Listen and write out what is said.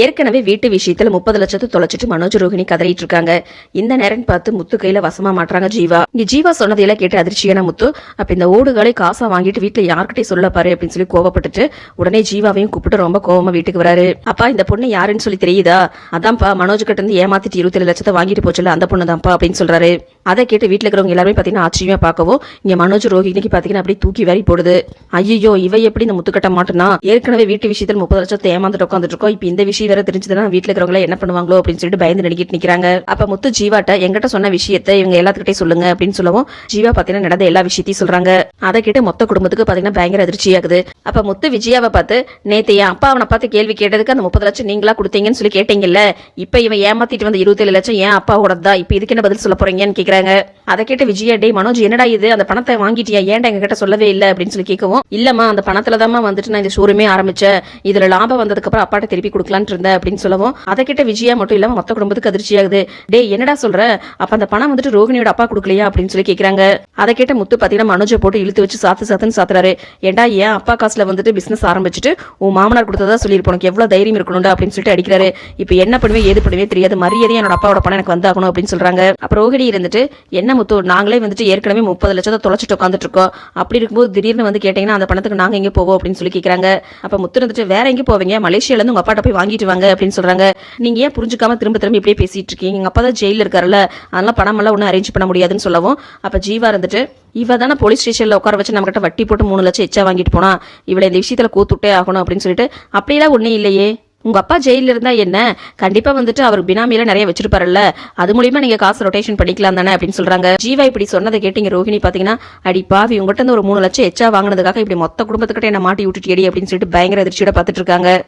ஏற்கனவே வீட்டு விஷயத்துல முப்பது லட்சத்தை தொலைச்சிட்டு மனோஜ் ரோஹிணி கதறிட்டு இருக்காங்க இந்த நேரம் பார்த்து முத்து கையில வசமா மாட்டுறாங்க ஜீவா. இங்க ஜீவா சொன்னதையெல்லாம் கேட்டு அதிர்ச்சியான முத்து அப்ப இந்த ஓடுகளை காசா வாங்கிட்டு வீட்டுல யார்கிட்டயும் சொல்ல பாரு அப்படின்னு சொல்லி கோவப்பட்டுட்டு உடனே ஜீவாவையும் கூப்பிட்டு ரொம்ப கோவமா வீட்டுக்கு வராரு. அப்பா இந்த பொண்ணு யாருன்னு சொல்லி தெரியுதா? அதான்ப்பா மனோஜ் கிட்ட இருந்து ஏமாத்திட்டு இருபத்தி லட்சத்தை வாங்கிட்டு போச்சுல அந்த பொண்ணு தான்ப்பா அப்படின்னு சொல்றாரு. அதை கேட்டு வீட்டுல இருக்கிறவங்க எல்லாருமே பாத்தீங்கன்னா ஆச்சரியமா பார்க்கவும் இங்க மனோஜ் ரோஹிணிக்கு பாத்தீங்கன்னா அப்படியே தூக்கி வாரி போடுது. ஐயோ இவ எப்படி இந்த முத்துக்கட்ட மாட்டேனா? ஏற்கனவே வீட்டு விஷயத்தில் முப்பது லட்சத்தை ஏமாந்துட்டு உட்காந்துட்டு இருக்கோம். இப்ப இந்த விஷயம் வேற தெரிஞ்சதுன்னா வீட்டுல இருக்கிறவங்க என்ன பண்ணுவாங்களோ அப்படின்னு சொல்லிட்டு பயந்து நடிக்கிட்டு நிக்கிறாங்க. அப்ப முத்து ஜீவாட்ட எங்கிட்ட சொன்ன விஷயத்தை இவங்க எல்லாத்துக்கிட்டே சொல்லுங்க அப்படின்னு சொல்லவும் ஜீவா பாத்தீங்கன்னா நடந்த எல்லா விஷயத்தையும் சொல்றாங்க. அதை கேட்டு மொத்த குடும்பத்துக்கு பாத்தீங்கன்னா பயங்கர அதிர்ச்சியாகுது அப்ப முத்து விஜயாவை பார்த்து நேத்து என் அப்பா அவனை பார்த்து கேள்வி கேட்டதுக்கு அந்த முப்பது லட்சம் நீங்களா கொடுத்தீங்கன்னு சொல்லி கேட்டீங்கல்ல. இப்ப இவன் ஏமாத்திட்டு வந்த இருபத்தேழு லட்சம் ஏன் அப்பாவோட தான். இப்ப இதுக்கு என்ன பதில் சொல்ல போறீங்கன்னு கேக்குறாங்க. அதை கேட்டு விஜயா டே மனோஜ் என்னடா இது? அந்த பணத்தை வாங்கிட்டியா? ஏன்டா எங்க கிட்ட சொல்லவே இல்லை? அப்படின்னு சொல்லி கேட்கவும் இல்லம்மா அந்த பணத்துல வந்துட்டு நான் இந்த ஷோரூமே ஆரம்பிச்சேன். இதுல லாபம் வந்ததுக்கு அப்புறம் அப்பாட்ட திருப்பி கொடுக்கலான்னு இருந்தேன் அப்படின்னு சொல்லவும் அதை கேட்ட விஜயா மட்டும் இல்லாம மொத்த குடும்பத்துக்கு அதிர்ச்சியாகுது. டே என்னடா சொல்ற? அப்ப அந்த பணம் வந்துட்டு ரோகிணியோட அப்பா கொடுக்கலையா அப்படின்னு சொல்லி கேக்குறாங்க. அதை கேட்ட முத்து பாத்தீங்கன்னா மனோஜை போட்டு இழுத்து வச்சு சாத்து சாத்துன்னு சாத்துறாரு. ஏண்டா ஏன் அப்பா காசுல வந்துட்டு பிசினஸ் ஆரம்பிச்சுட்டு உன் மாமனார் கொடுத்ததா சொல்லியிருப்போம். உனக்கு எவ்வளவு தைரியம் இருக்கணும்டா அப்படின்னு சொல்லிட்டு அடிக்கிறாரு. இப்ப என்ன பண்ணுவே ஏது பண்ணுவே தெரியாது. மரியாதையா என்னோட அப்பாவோட பணம் எனக்கு வந்தாகணும் அப்படின்னு சொல்றாங்க. அப்ப ரோகிணி இருந்துட்டு என்ன முத்து நாங்களே வந்துட்டு ஏற்கனவே முப்பது லட்சத்தை தொலைச்சிட்டு உட்காந்துட்டு இருக்கோம். அப்படி இருக்கும்போது திடீர்னு வந்து கேட்டீங்கன்னா அந்த பணத்துக்கு நாங்க எங்க போவோம் அப்படின்னு சொல்லி கேக்குறாங்க. அப்ப முத்து இருந்துட்டு வேற எங்க போவீங்க? மலேசியால இருந்து உங்க அப்பாட்ட போய் வாங்கிட்டு வாங்க அப்படின்னு சொல்றாங்க. நீங்க ஏன் புரிஞ்சுக்காம திரும்ப திரும்ப இப்படியே பேசிட்டு இருக்கீங்க எங்க அப்பா தான் ஜெயில இருக்காருல்ல. அதெல்லாம் பணம் எல்லாம் ஒன்றும் அரேஞ்ச் பண்ண முடியாதுன்னு சொல்லவும். அப்ப ஜீவா இருந்துட்டு இவ தானே போலீஸ் ஸ்டேஷன்ல உட்கார வச்சு நம்ம கிட்ட வட்டி போட்டு மூணு லட்சம் எச்சா வாங்கிட்டு போனா? இவளை இந்த விஷயத்துல கூத்துட்டே ஆகணும் அப்படின்னு சொல்லிட்டு அப்படியெல்லாம் ஒண்ணு இல்லையே. உங்க அப்பா ஜெயில இருந்தா என்ன? கண்டிப்பா வந்துட்டு அவர் பினாமியில நிறைய வச்சிருப்பாருல்ல. அது மூலியமா நீங்க காசு ரொட்டேஷன் பண்ணிக்கலாம் தானே அப்படின்னு சொல்றாங்க. ஜீவா இப்படி சொன்னதை கேட்டீங்க ரோஹிணி பாத்தீங்கன்னா அடி பாவி உங்ககிட்ட ஒரு மூணு லட்சம் எச்சா வாங்கினதுக்காக இப்படி மொத்த குடும்பத்துக்கிட்ட என்ன மாட்டி விட்டுட்டு அடி அப்படின்னு சொல்லிட்டு பயங்கர அதிர்ச்சியோட பாத்துட்டு இருக்காங்க.